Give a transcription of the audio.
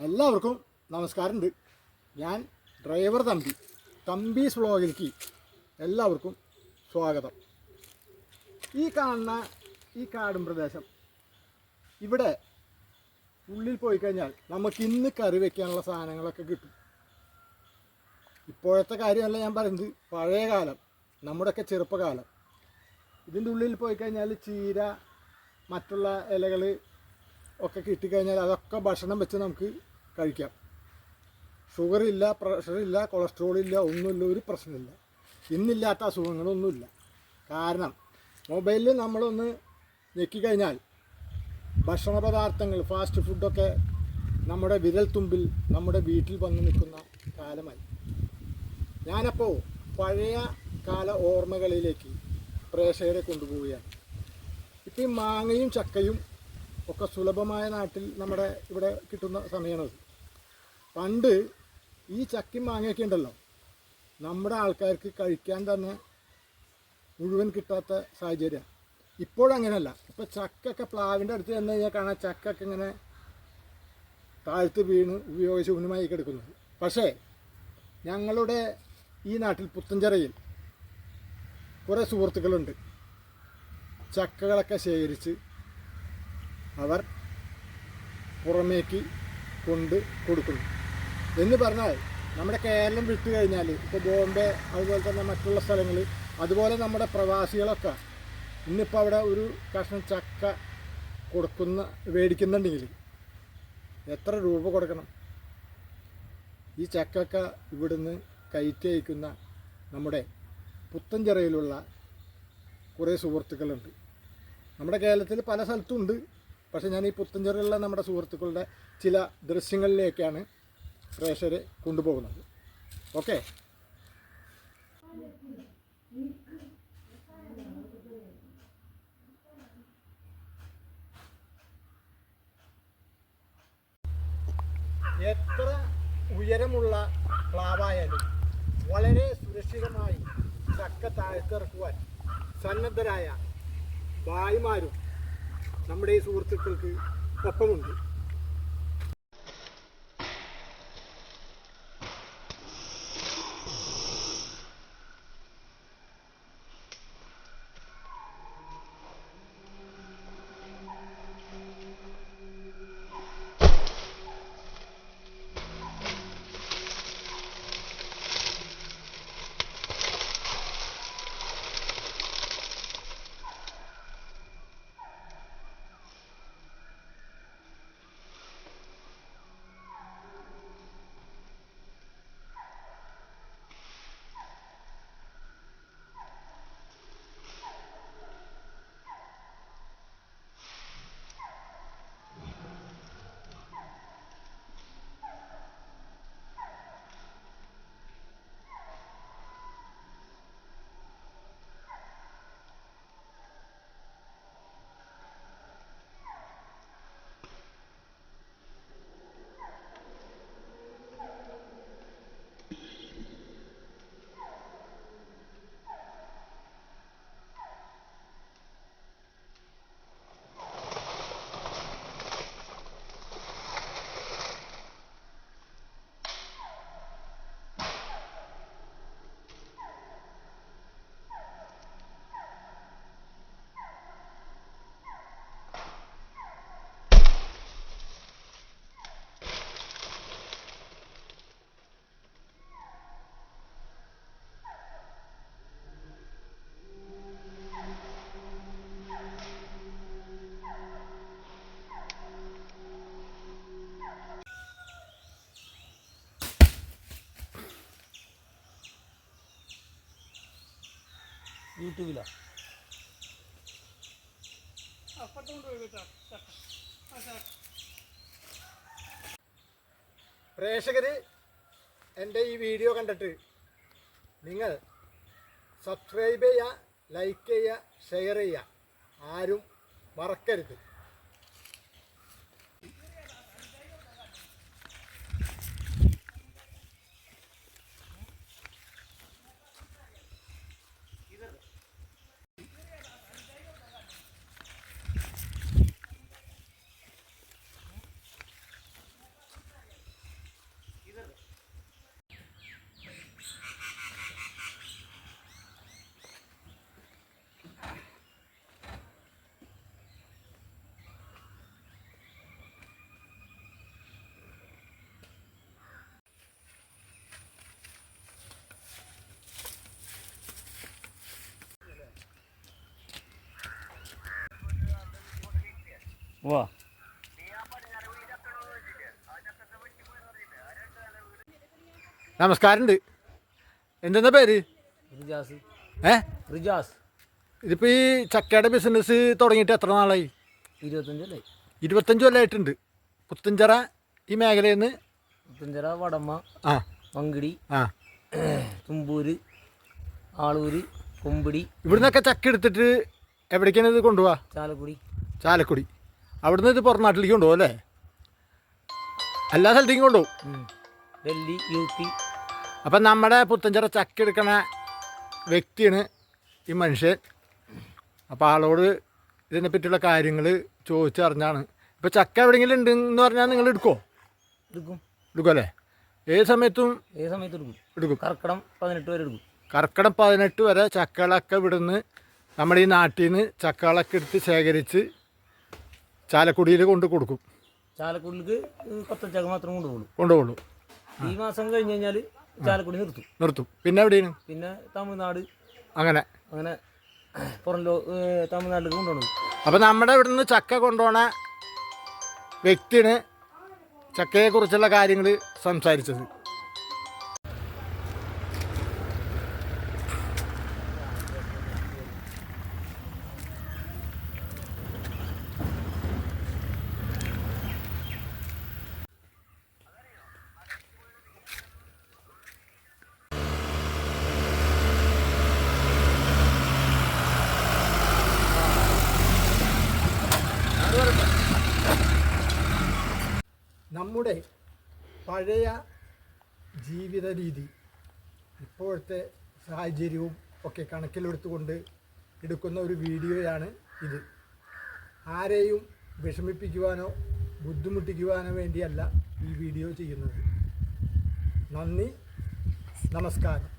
എല്ലാവർക്കും നമസ്കാരമുണ്ട്. ഞാൻ ഡ്രൈവർ തമ്പി. തമ്പീസ് വ്ളോഗിലേക്ക് എല്ലാവർക്കും സ്വാഗതം. ഈ കാണുന്ന ഈ കാടും പ്രദേശം ഇവിടെ ഉള്ളിൽ പോയി കഴിഞ്ഞാൽ നമുക്ക് ഇന്ന് കറി വെക്കാനുള്ള സാധനങ്ങളൊക്കെ കിട്ടും. ഇപ്പോഴത്തെ കാര്യമല്ല ഞാൻ പറയുന്നത്. പഴയ കാലം നമ്മുടെയൊക്കെ ചെറുപ്പകാലം. ഇതിന്റെ ഉള്ളിൽ പോയി കഴിഞ്ഞാൽ ചീര മറ്റുള്ള ഇലകൾ ഒക്കെ കിട്ടിക്കഴിഞ്ഞാൽ അതൊക്കെ ഭക്ഷണം വെച്ച് നമുക്ക് കഴിക്കാം. ഷുഗർ ഇല്ല പ്രഷർ ഇല്ല കൊളസ്ട്രോൾ ഇല്ല ഒന്നുമില്ല ഒരു പ്രശ്നമില്ല. ഇന്നില്ലാത്ത അസുഖങ്ങളൊന്നുമില്ല. കാരണം മൊബൈലിൽ നമ്മളൊന്ന് ഞെക്കിക്കഴിഞ്ഞാൽ ഭക്ഷണ പദാർത്ഥങ്ങൾ ഫാസ്റ്റ് ഫുഡൊക്കെ നമ്മുടെ വിരൽ തുമ്പിൽ നമ്മുടെ വീട്ടിൽ വന്ന് നിൽക്കുന്ന കാലമായി. ഞാനപ്പോൾ പഴയ കാല ഓർമ്മകളിലേക്ക് പ്രേക്ഷകരെ കൊണ്ടുപോവുകയാണ്. ഇപ്പം ഈ മാങ്ങയും ചക്കയും ഒക്കെ സുലഭമായ നാട്ടിൽ നമ്മുടെ ഇവിടെ കിട്ടുന്ന സമയമാണത് പണ്ട് ഈ ചക്കി മാങ്ങയൊക്കെ ഉണ്ടല്ലോ. നമ്മുടെ ആൾക്കാർക്ക് കഴിക്കാൻ തന്നെ മുഴുവൻ കിട്ടാത്ത സാഹചര്യം. ഇപ്പോഴങ്ങനെയല്ല ഇപ്പോൾ ചക്കൊക്കെ പ്ലാവിന്റെ അടുത്ത് ചെന്ന് കഴിഞ്ഞാൽ കാണാൻ ചക്കൊക്കെ ഇങ്ങനെ താഴ്ത്ത് വീണ് ഉപയോഗിച്ച് ഉന്നമായി കിടക്കുന്നത്. പക്ഷേ ഞങ്ങളുടെ ഈ നാട്ടിൽ പുത്തഞ്ചിറയിൽ കുറേ സുഹൃത്തുക്കളുണ്ട്. ചക്കകളൊക്കെ ശേഖരിച്ച് അവർ പുറമേക്ക് കൊണ്ട് കൊടുക്കുന്നു. എന്ന് പറഞ്ഞാൽ നമ്മുടെ കേരളം വിട്ടു കഴിഞ്ഞാൽ ഇപ്പോൾ ബോംബെ അതുപോലെ തന്നെ മറ്റുള്ള സ്ഥലങ്ങൾ അതുപോലെ നമ്മുടെ പ്രവാസികളൊക്കെ ഇന്നിപ്പോൾ അവിടെ ഒരു കഷ്ണം ചക്ക കൊടുക്കുന്ന മേടിക്കുന്നുണ്ടെങ്കിൽ എത്ര രൂപ കൊടുക്കണം? ഈ ചക്കൊക്കെ ഇവിടുന്ന് കയറ്റി അയക്കുന്ന നമ്മുടെ പുത്തഞ്ചിറയിലുള്ള കുറേ സുഹൃത്തുക്കളുണ്ട്. നമ്മുടെ കേരളത്തിൽ പല സ്ഥലത്തും ഉണ്ട്. പക്ഷേ ഞാൻ ഈ പുത്തഞ്ചെറിയുള്ള നമ്മുടെ സുഹൃത്തുക്കളുടെ ചില ദൃശ്യങ്ങളിലേക്കാണ് പ്രേക്ഷകരെ കൊണ്ടുപോകുന്നത്. ഓക്കെ? എത്ര ഉയരമുള്ള പ്ലാവായാലും വളരെ സുരക്ഷിതമായി ചക്ക താഴ്ത്തിറക്കുവാൻ സന്നദ്ധരായ ഭായിമാരും നമ്മുടെ ഈ സുഹൃത്തുക്കൾക്ക് ഒപ്പമുണ്ട്. യൂട്യൂബിലോ പ്രേക്ഷകർ എന്റെ ഈ വീഡിയോ കണ്ടിട്ട് നിങ്ങൾ സബ്സ്ക്രൈബ് ചെയ്യുക ലൈക്ക് ചെയ്യുക ഷെയർ ചെയ്യുക. ആരും മറക്കരുത്. വാ. നമസ്കാരമുണ്ട്. എന്തെന്നാ പേര്? റിജാസ്. ഏ? റിജാസ്. ഇതിപ്പോൾ ഈ ചക്കയുടെ ബിസിനസ് തുടങ്ങിയിട്ട് എത്ര നാളായി? ഇരുപത്തഞ്ചല്ലേ? ഇരുപത്തഞ്ച് കൊല്ലമായിട്ടുണ്ട് പുത്തഞ്ചിറ ഈ മേഖലയിൽ നിന്ന് പുത്തഞ്ചിറ വടമ്മ ആ. മങ്കിടി ആ. തുമ്പൂര് ആളൂര് കൊമ്പിടി. ഇവിടുന്നൊക്കെ ചക്ക എടുത്തിട്ട് എവിടേക്കാണ് ഇത് കൊണ്ടുപോവാ? ചാലക്കുടി. ചാലക്കുടി. അവിടുന്ന് ഇത് പുറം നാട്ടിലേക്ക് കൊണ്ടുപോകും അല്ലേ? എല്ലാ സ്ഥലത്തേക്കും കൊണ്ടുപോകും. Delhi U P. അപ്പം നമ്മുടെ പുത്തഞ്ചിറ ചക്ക എടുക്കണ വ്യക്തിയാണ് ഈ മനുഷ്യൻ. അപ്പോൾ ആളോട് ഇതിനെ പറ്റിയുള്ള കാര്യങ്ങൾ ചോദിച്ചറിഞ്ഞാണ് ഇപ്പോൾ ചക്ക എവിടെയെങ്കിലും ഉണ്ടെന്ന് പറഞ്ഞാൽ നിങ്ങൾ എടുക്കുമോ എടുക്കും. എടുക്കും അല്ലേ? ഏത് സമയത്തും ഏത് സമയത്തും എടുക്കും. എടുക്കും. കർക്കിടം പതിനെട്ട് വരെ എടുക്കും. കർക്കിടം പതിനെട്ട് വരെ ചക്കകളൊക്കെ ഇവിടുന്ന് നമ്മുടെ ഈ നാട്ടിൽ നിന്ന് ചക്കകളൊക്കെ എടുത്ത് ശേഖരിച്ച് ചാലക്കുടിയിൽ കൊണ്ട് കൊടുക്കും. ചാലക്കുടിക്ക് കൊത്തച്ചക്ക മാത്രം കൊണ്ടുപോകുള്ളൂ. കൊണ്ടുപോകുള്ളൂ. ഈ മാസം കഴിഞ്ഞ് കഴിഞ്ഞാൽ ചാലക്കുടി നിർത്തും. നിർത്തും. പിന്നെ എവിടെയാണ്? പിന്നെ തമിഴ്നാട്. അങ്ങനെ. അങ്ങനെ പുറം ലോ തമിഴ്നാട്ടിലേക്ക് കൊണ്ടുപോകണം. അപ്പോൾ നമ്മുടെ ഇവിടുന്ന് ചക്ക കൊണ്ടുപോണ വ്യക്തിയാണ് ചക്കയെക്കുറിച്ചുള്ള കാര്യങ്ങൾ സംസാരിച്ചത്. നമ്മുടെ പഴയ ജീവിത രീതി ഇപ്പോഴത്തെ സാഹചര്യവും ഒക്കെ കണക്കിലെടുത്തുകൊണ്ട് എടുക്കുന്ന ഒരു വീഡിയോയാണ് ഇത്. ആരെയും വിഷമിപ്പിക്കുവാനോ ബുദ്ധിമുട്ടിക്കുവാനോ വേണ്ടിയല്ല ഈ വീഡിയോ ചെയ്യുന്നത്. നന്ദി നമസ്കാരം.